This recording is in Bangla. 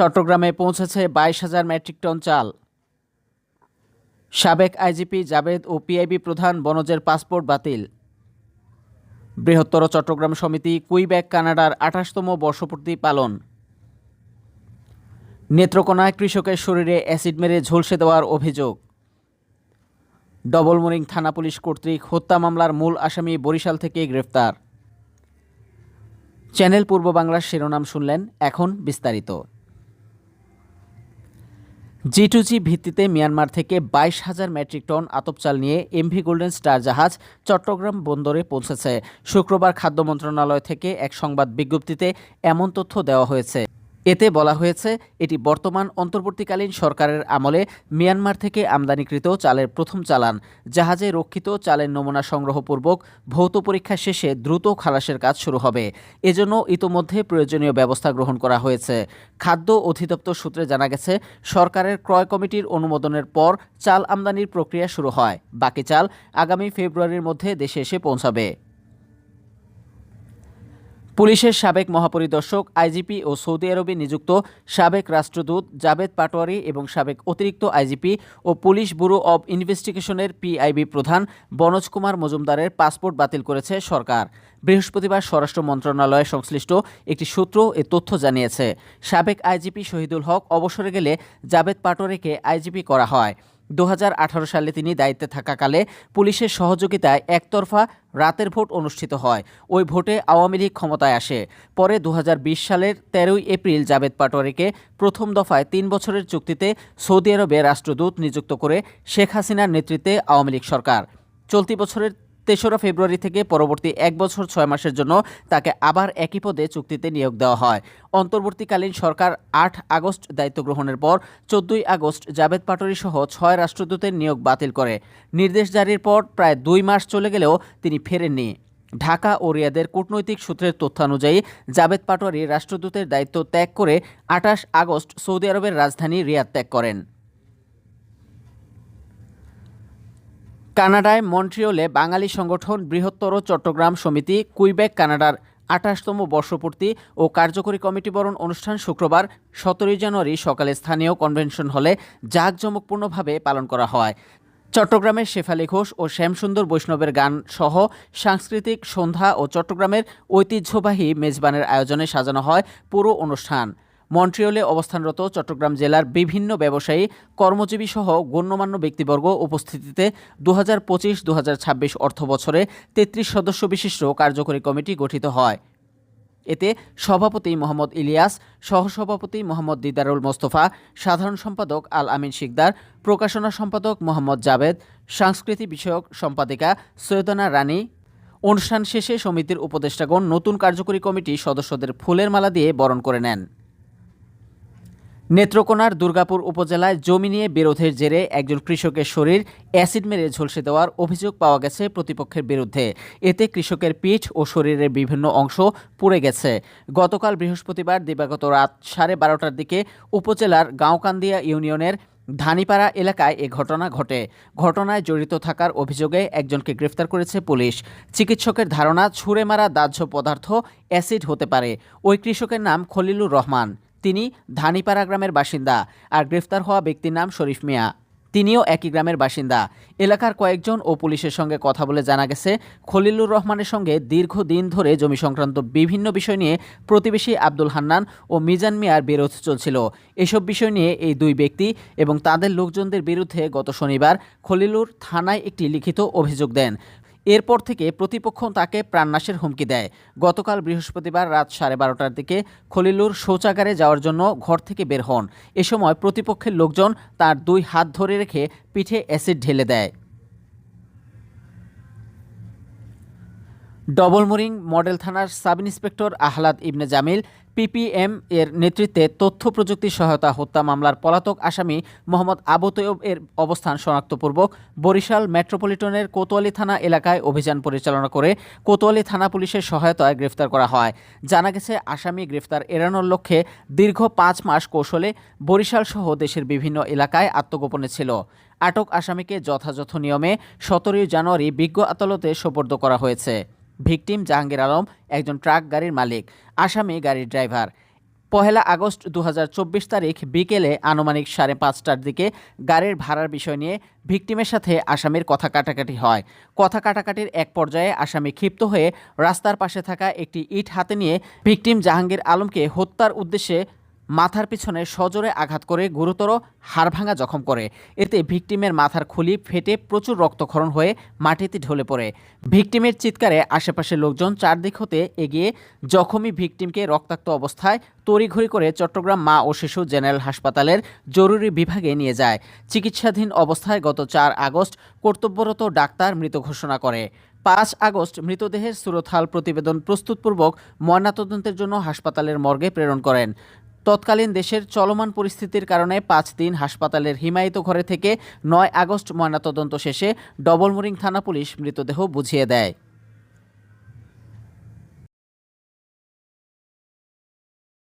চট্টগ্রামে পৌঁছেছে বাইশ হাজার মেট্রিক টন চাল। সাবেক আইজিপি জাবেদ ও পিআইবি প্রধান বনজের পাসপোর্ট বাতিল। বৃহত্তর চট্টগ্রাম সমিতি কুইব্যাক কানাডার আঠাশতম বর্ষপূর্তি পালন। নেত্রকোনায় কৃষকের শরীরে অ্যাসিড মেরে ঝলসে দেওয়ার অভিযোগ। ডবলমোরিং থানা পুলিশ কর্তৃক হত্যা মামলার মূল আসামি বরিশাল থেকে গ্রেফতার। চ্যানেল পূর্ব বাংলার শিরোনাম শুনলেন এখন বিস্তারিত। জি টু জি ভিত্তিতে মিয়ানমার থেকে বাইশ হাজার মেট্রিক টন আতপচাল নিয়ে এমভি গোল্ডেন স্টার জাহাজ চট্টগ্রাম বন্দরে পৌঁছেছে। শুক্রবার খাদ্য মন্ত্রণালয় থেকে এক সংবাদ বিজ্ঞপ্তিতে এমন তথ্য দেওয়া হয়েছে। এতে বলা হয়েছে, এটি বর্তমান অন্তর্বর্তীকালীন সরকারের আমলে মিয়ানমার থেকে আমদানিকৃত চালের প্রথম চালান। জাহাজে রক্ষিত চালের নমুনা সংগ্রহপূর্বক ভৌত পরীক্ষা শেষে দ্রুত খালাসের কাজ শুরু হবে। এজন্য ইতোমধ্যে প্রয়োজনীয় ব্যবস্থা গ্রহণ করা হয়েছে। খাদ্য অধিদপ্তর সূত্রে জানা গেছে, সরকারের ক্রয় কমিটির অনুমোদনের পর চাল আমদানির প্রক্রিয়া শুরু হয়। বাকি চাল আগামী ফেব্রুয়ারির মধ্যে দেশে এসে পৌঁছাবে। পুলিশের সাবেক মহাপরিদর্শক, আইজিপি ও সৌদি আরবে নিযুক্ত সাবেক রাষ্ট্রদূত জাবেদ পাটোয়ারি এবং সাবেক অতিরিক্ত আইজিপি ও পুলিশ ব্যুরো অব ইনভেস্টিগেশনের পিআইবি প্রধান বনজ কুমার মজুমদারের পাসপোর্ট বাতিল করেছে সরকার। বৃহস্পতিবার স্বরাষ্ট্র মন্ত্রণালয় সংশ্লিষ্ট একটি সূত্র এ তথ্য জানিয়েছে। সাবেক আইজিপি শহীদুল হক অবসরে গেলে জাবেদ পাটোয়ারিকে আইজিপি করা হয়। দু হাজার আঠারো সালে তিনি দায়িত্বে থাকাকালে পুলিশের সহযোগিতায় একতরফা রাতের ভোট অনুষ্ঠিত হয়। ওই ভোটে আওয়ামী লীগ ক্ষমতায় আসে। পরে দু হাজার বিশ সালের তেরোই এপ্রিল জাবেদ পাটোয়ারিকে প্রথম দফায় তিন বছরের চুক্তিতে সৌদি আরবে রাষ্ট্রদূত নিযুক্ত করে শেখ হাসিনার নেতৃত্বে আওয়ামী লীগ সরকার। চলতি বছরের তেসরা ফেব্রুয়ারি থেকে পরবর্তী এক বছর ছয় মাসের জন্য তাকে আবার একই পদে চুক্তিতে নিয়োগ দেওয়া হয়। অন্তর্বর্তীকালীন সরকার আট আগস্ট দায়িত্ব গ্রহণের পর চোদ্দই আগস্ট জাভেদ পাটোয়ারি সহ ছয় রাষ্ট্রদূতের নিয়োগ বাতিল করে। নির্দেশ জারির পর প্রায় দুই মাস চলে গেলেও তিনি ফেরেননি। ঢাকা ও রিয়াদের কূটনৈতিক সূত্রের তথ্যানুযায়ী জাভেদ পাটোয়ারি রাষ্ট্রদূতের দায়িত্ব ত্যাগ করে আঠাশ আগস্ট সৌদি আরবের রাজধানী রিয়াদ ত্যাগ করেন। কানাডায় মন্ট্রিওলে বাঙালি সংগঠন বৃহত্তর চট্টগ্রাম সমিতি, কুইবেক, কানাডার আঠাশতম বর্ষপূর্তি ও কার্যকরী কমিটি বরণ অনুষ্ঠান শুক্রবার, সতেরোই জানুয়ারি সকালে স্থানীয় কনভেনশন হলে জাঁকজমকপূর্ণভাবে পালন করা হয়। চট্টগ্রামের শেফালি ঘোষ ও শ্যামসুন্দর বৈষ্ণবের গান সহ সাংস্কৃতিক সন্ধ্যা ও চট্টগ্রামের ঐতিহ্যবাহী মেজবানের আয়োজনে সাজানো হয় পুরো অনুষ্ঠান। মন্ট্রিয়লে অবস্থানরত চট্টগ্রাম জেলার বিভিন্ন ব্যবসায়ী কর্মজীবী সহ গণ্যমান্য ব্যক্তিবর্গ উপস্থিতিতে দু হাজার পঁচিশ দু হাজার ছাব্বিশ অর্থ বছরে তেত্রিশ সদস্য বিশিষ্ট কার্যকরী কমিটি গঠিত হয়। এতে সভাপতি মোহাম্মদ ইলিয়াস, সহসভাপতি মোহাম্মদ দিদারুল মোস্তফা, সাধারণ সম্পাদক আল আমিন শিকদার, প্রকাশনা সম্পাদক মোহাম্মদ জাবেদ সাংস্কৃতিক বিষয়ক সম্পাদিকা সৈয়দনা রানী। অনুষ্ঠান শেষে সমিতির উপদেষ্টাগণ নতুন কার্যকরী কমিটি সদস্যদের ফুলের মালা দিয়ে বরণ করে নেন। নেত্রকোনার দুর্গাপুর উপজেলায় জমি নিয়ে বিরোধের জেরে একজন কৃষকের শরীর অ্যাসিড মেরে ঝলসে দেওয়ার অভিযোগ পাওয়া গেছে প্রতিপক্ষের বিরুদ্ধে। এতে কৃষকের পিঠ ও শরীরের বিভিন্ন অংশ পুড়ে গেছে। গতকাল বৃহস্পতিবার দিবাগত রাত সাড়ে বারোটার দিকে উপজেলার গাঁওকান্দিয়া ইউনিয়নের ধানিপাড়া এলাকায় এ ঘটনা ঘটে। ঘটনায় জড়িত থাকার অভিযোগে একজনকে গ্রেফতার করেছে পুলিশ। চিকিৎসকের ধারণা, ছুঁড়ে মারা দাহ্য পদার্থ অ্যাসিড হতে পারে। ওই কৃষকের নাম খলিলুর রহমান। তিনি ধানিপাড়া গ্রামের বাসিন্দা আর গ্রেফতার হওয়া ব্যক্তির নাম শরীফ মিয়া। তিনিও একই গ্রামের বাসিন্দা। এলাকার কয়েকজন ও পুলিশের সঙ্গে কথা বলে জানা গেছে, খলিলুর রহমানের সঙ্গে দীর্ঘদিন ধরে জমি সংক্রান্ত বিভিন্ন বিষয় নিয়ে প্রতিবেশী আব্দুল হান্নান ও মিজান মিয়ার বিরোধ চলছিল। এসব বিষয় নিয়ে এই দুই ব্যক্তি এবং তাদের লোকজনদের বিরুদ্ধে গত শনিবার খলিলুর থানায় একটি লিখিত অভিযোগ দেন। এরপর থেকে প্রতিপক্ষ তাকে প্রাণনাশের হুমকি দেয়। গতকাল বৃহস্পতিবার রাত সাড়ে বারোটার দিকে খলিলুর শৌচাগারে যাওয়ার জন্য ঘর থেকে বের হন। এ সময় প্রতিপক্ষের লোকজন তার দুই হাত ধরে রেখে পিঠে অ্যাসিড ঢেলে দেয়। ডবলমুরিং মডেল থানার sub inspector Ahlad Ibne Jamil PPM এর নেতৃত্বে তথ্য প্রযুক্তি সহায়তা হত্যা মামলার পলাতক আসামি মোহাম্মদ আবু তৈয়ব এর অবস্থান শনাক্তপূর্বক বরিশাল মেট্রোপলিটনের কোতোয়ালি থানা এলাকায় অভিযান পরিচালনা করে কোতোয়ালি থানা পুলিশের সহায়তায় গ্রেফতার করা হয়। জানা গেছে, আসামি গ্রেফতার এড়ানোর লক্ষ্যে দীর্ঘ পাঁচ মাস কৌশলে বরিশাল সহ দেশের বিভিন্ন এলাকায় আত্মগোপনে ছিল। আটক আসামিকে যথাযথ নিয়মে সতেরোই জানুয়ারি বিজ্ঞ আদালতে সোপর্দ করা হয়েছে। ভিকটিম জাহাঙ্গীর আলম একজন ট্রাক গাড়ির মালিক, আসামি গাড়ির ড্রাইভার। পহেলা আগস্ট দু হাজার চব্বিশ তারিখ বিকেলে আনুমানিক সাড়ে পাঁচটার দিকে গাড়ির ভাড়ার বিষয় নিয়ে ভিকটিমের সাথে আসামির কথা কাটাকাটি হয়। কথা কাটাকাটির এক পর্যায়ে আসামি ক্ষিপ্ত হয়ে রাস্তার পাশে থাকা একটি ইট হাতে নিয়ে ভিকটিম জাহাঙ্গীর আলমকে হত্যার উদ্দেশ্যে মাথার পিছনে সজোরে আঘাত করে গুরুতর হাড়ভাঙা জখম করে। এতে ভিকটিমের মাথার খুলি ফেটে প্রচুর রক্তক্ষরণ হয়ে মাটিতে ঢলে পড়ে। ভিকটিমের চিৎকারে আশেপাশের লোকজন চারদিক হতে এগিয়ে জখমী ভিকটিমকে রক্তাক্ত অবস্থায় তড়িঘড়ি করে চট্টগ্রাম মা ও শিশু জেনারেল হাসপাতালের জরুরি বিভাগে নিয়ে যায়। চিকিৎসাধীন অবস্থায় গত চার আগস্ট কর্তব্যরত ডাক্তার মৃত ঘোষণা করে। পাঁচ আগস্ট মৃতদেহের সুরতহাল প্রতিবেদন প্রস্তুতপূর্বক ময়নাতদন্তের জন্য হাসপাতালের মর্গে প্রেরণ করেন। তৎকালীন দেশের চলমান পরিস্থিতির কারণে পাঁচ দিন হাসপাতালের হিমায়িত ঘরে থেকে নয় আগস্ট ময়নাতদন্ত শেষে ডবলমুরিং থানা পুলিশ মৃতদেহ বুঝিয়ে দেয়।